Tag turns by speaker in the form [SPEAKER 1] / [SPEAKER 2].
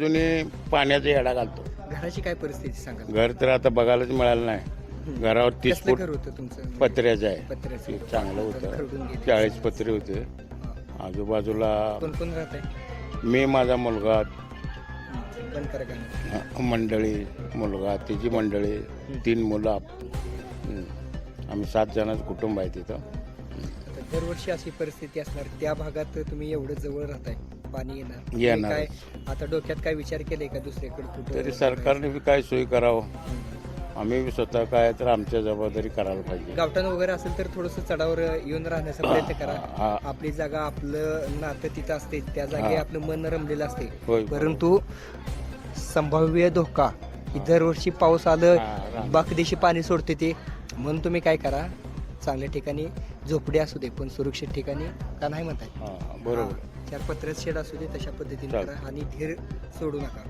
[SPEAKER 1] अजूनही पाण्याचा येडा घालतो.
[SPEAKER 2] घराची काय परिस्थिती सांगा
[SPEAKER 1] घर तर आता बघायलाच मिळालं नाही. घरावर तीस
[SPEAKER 2] कसलं
[SPEAKER 1] फूट
[SPEAKER 2] घर होतं तुमचं?
[SPEAKER 1] पत्र्याचं आहे.
[SPEAKER 2] पत्र्याचं.
[SPEAKER 1] ते चांगलं
[SPEAKER 2] खरडून
[SPEAKER 1] होतं.
[SPEAKER 2] गेलं.
[SPEAKER 1] चाळीस पत्रे होते. आजूबाजूला
[SPEAKER 2] कोण कोण राहत आहे?
[SPEAKER 1] मी माझा मुलगा
[SPEAKER 2] बंद करा गाणं
[SPEAKER 1] अ, मंडळी मुलगा तिची मंडळी तीन मुलं आप- हं. आम्ही सात जणांचं कुटुंब आहे तिथं.
[SPEAKER 2] आता दरवर्षी अशी परिस्थिती असणार. त्या भागात तुम्ही एवढं जवळ राहताय. पाणी येणार. तुम्ही. काय आता डोक्यात काय विचार केले का दुसरीकडे कुठं
[SPEAKER 1] तरी सरकारने बी काय सोयी करावं. आम्ही बी स्वतः काय तर आमच्या जबाबदारी करायला पाहिजे.
[SPEAKER 2] गावठाण वगैरे असेल तर थोडस चढावर येऊन राहण्याचा प्रयत्न करा.
[SPEAKER 1] हा.
[SPEAKER 2] आपली जागा आपलं नातं तिथं असते त्या जागी
[SPEAKER 1] हा.
[SPEAKER 2] आपलं मन रमलेलं असते.
[SPEAKER 1] होय.
[SPEAKER 2] परंतु संभाव्य धोका ही. दरवर्षी पाऊस आलं
[SPEAKER 1] हा.
[SPEAKER 2] बाकदेशी पाणी सोडते ते. म्हणून तुम्ही काय करा चांगल्या ठिकाणी झोपडी असू दे पण सुरक्षित ठिकाणी का नाही म्हणताय?
[SPEAKER 1] हा, बरोबर.
[SPEAKER 2] चार पत्र्यात शेड असू दे तशा पद्धतीने. करा आणि धीर सोडू नका